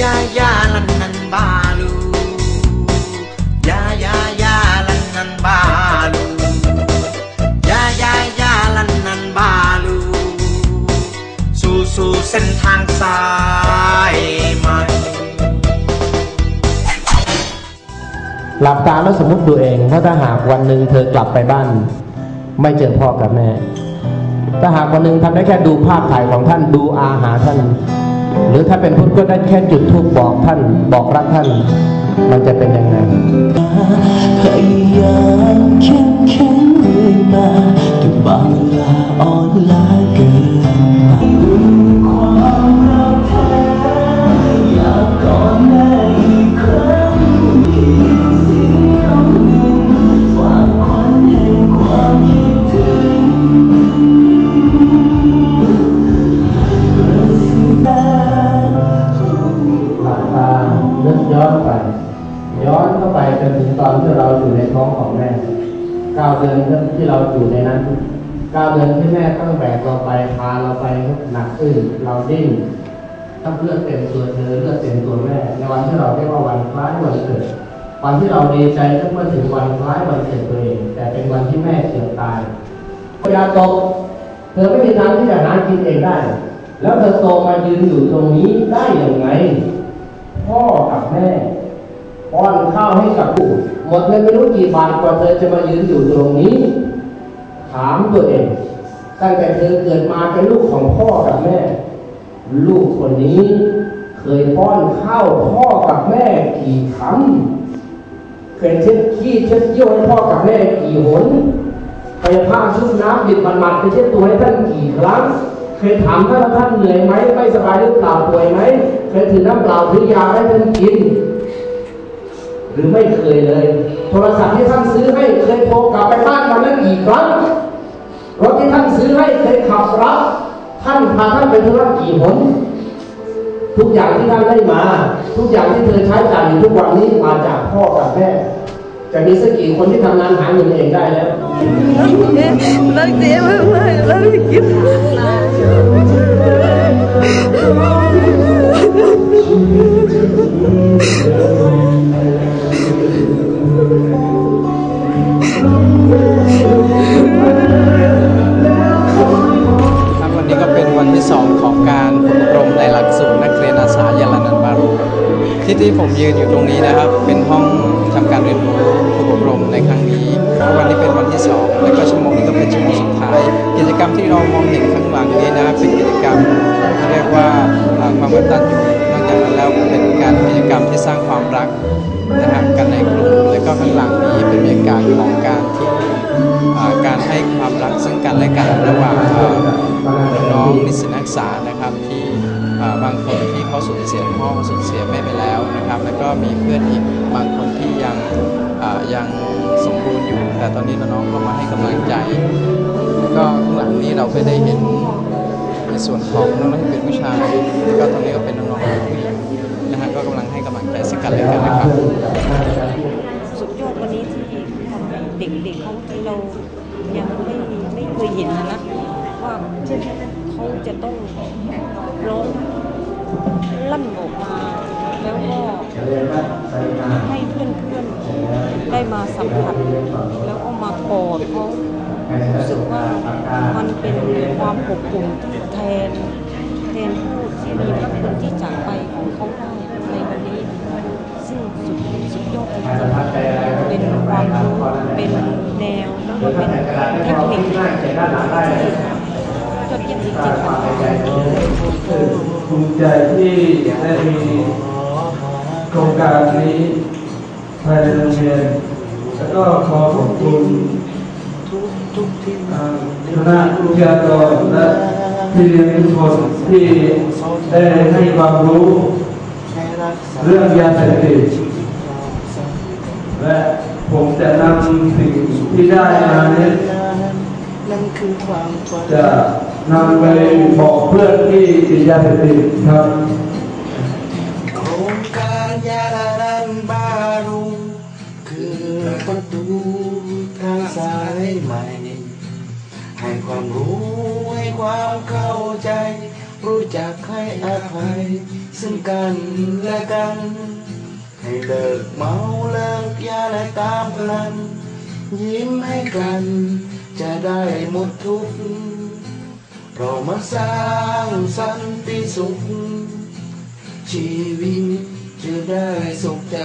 ya ya lannan balu ya ya ya lannan balu ya ya ya lannan balu สู่สู่เส้นทางสายใหม่หลับตาแล้วสมมติดูเองว่าถ้าหากวันหนึ่งเธอกลับไปบ้าน ไม่เจอพ่อกับแม่ ถ้าหากวันหนึ่งทำได้แค่ดูภาพถ่ายของท่านดูอาหารท่าน หรือถ้าเป็นพุทธก็ได้แค่จุดทูบบอกท่านบอกรักท่าน มันจะเป็นยังไงพยายามเข้มแข็งเรื่อยมาแต่บางเวลาอ่อนล้าเกินไป ย้อนไป ย้อนเข้าไปจนถึงตอนที่เราอยู่ในท้องของแม่เก้าเดือนที่เราอยู่ในนั้นเก้าเดือนที่แม่ต้องแบกเราไปพาเราไปหนักอึ้งเราดิ้นต้องเลือดเต็มตัวเธอเลือดเต็มตัวแม่ ในวันที่เราเรียกว่าวันคล้ายวันเกิดวันที่เราดีใจก็เมื่อถึงวันคล้ายวันเกิดตัวเองแต่เป็นวันที่แม่เสื่อมตายเวลาโตเธอไม่มีทางที่จะหากินเองได้ แล้วเธอโตมายืนอยู่ตรงนี้ได้อย่างไง กับแม่ป้อนข้าวให้กับลูกหมดเงินไม่รู้กี่บาทกว่าเธอจะมายืนอยู่ตรงนี้ ถามตัวเองตั้งแต่เธอเกิดมาเป็นลูกของพ่อกับแม่ ลูกคนนี้ เคยป้อนข้าวพ่อกับแม่กี่คำเคยเช็ดขี้เช็ดเยี่ยวให้พ่อกับแม่กี่หนไปผ้าชุบน้ำดิบมันๆไปเช็ดตัวให้ท่านกี่ครั้ง เคยถามท่านว่าท่านเหนื่อยไหมไม่สบายหรือเปล่าป่วยไหมเคยถือน้ำเปล่าถือยาให้ท่านกิน หรือไม่เคยเลย โทรศัพท์ที่ท่านซื้อให้เคยโทรกลับไปบ้านวันนั้นกี่ครั้งรถที่ท่านซื้อให้เคยขับรับ ท่านพาท่านไปธุระกี่หนทุกอย่างที่ท่านได้มา ทุกอย่างที่เธอใช้จ่ายอยู่ทุกวันนี้มาจากพ่อกับแม่ จะมีสักกี่คนที่ทำงานหาเงินเองได้แล้วรักเจ๊มากมากรักกิ๊ฟครับวันนี้ก็เป็นวันที่2ของการฝึกอบรมในหลักสูตรนักเรียนอาสายาลานันบารุที่ที่ผมยืนอยู่ตรงนี้นะครับ เป็นห้อง อบรมในครั้งนี้เพราะวันนี้เป็นวันที่ 2 และก็ชั่วโมงนี้ก็เป็นชั่วโมงสุดท้าย กิจกรรมที่เรามองเห็นข้างหลังนี้นะเป็นกิจกรรมที่เรียกว่าความกตัญญูนอกจากนั้นแล้วเป็นการกิจกรรมที่สร้างความรักนะครับกันในกลุ่มและก็ข้างหลังนี้เป็นบรรยากาศของการที่การให้ความรักซึ่งกันและกันระหว่างน้องนิสิตนักศึกษานะครับที่บางคนที่เขาสูญเสียพ่อสูญเสียแม่ไปแล้วนะครับ แล้วก็มีเพื่อนอีกบางคนที่ยัง ยังสมบูรณ์อยู่ แต่ตอนนี้น้องๆก็มาให้กำลังใจ แล้วก็ข้างหลังนี้เราก็ได้เห็นในส่วนของน้องๆที่เป็นผู้ชายแล้วก็ตรงนี้ก็เป็นน้องๆผู้หญิงนะฮะก็กำลังให้กำลังใจซึ่งกันและกันนะครับสุดยอดวันนี้ที่เด็กๆเขาที่เรายังไม่ไม่เคยเห็นนะนะว่าเขาจะต้องร้องลั่นออกมา แล้วก็ให้เพื่อนๆได้มาสัมผัส แล้วก็มากอดเขารู้สึกว่ามันเป็นความอบอุ่นที่แทนแทนผู้ที่มีพระคุณที่จากไปของเขาได้ในวันนี้ ซึ่งสุดสุดยอดจริงๆเป็นความรู้เป็นแนวแล้วก็เป็นเทคนิคที่ยอดเยี่ยมจริงๆค่ะภูมิใจที่ได้มี โครงการนี้ภายในโรงเรียนแล้วก็ขอขอบคุณอ่คณะวิทยากรและที่เรียนทุกคนที่ได้ให้ความรู้ เรื่องยาเสพติดและผมจะนำสิ่งที่ได้มานี้นั่นคือความจะนำไปบอกเพื่อนที่ติดยาเสพติดครับ ประตูทางสายใหม่ ให้ความรู้ให้ความเข้าใจ รู้จักให้อภัย ซึ่งกันและกัน ให้เลิกเมาเลิกยาและตามพลัน ยิ้มให้กัน จะได้หมดทุกข์เรามาสร้างสันติสุข ชีวิตจะได้สุขใจ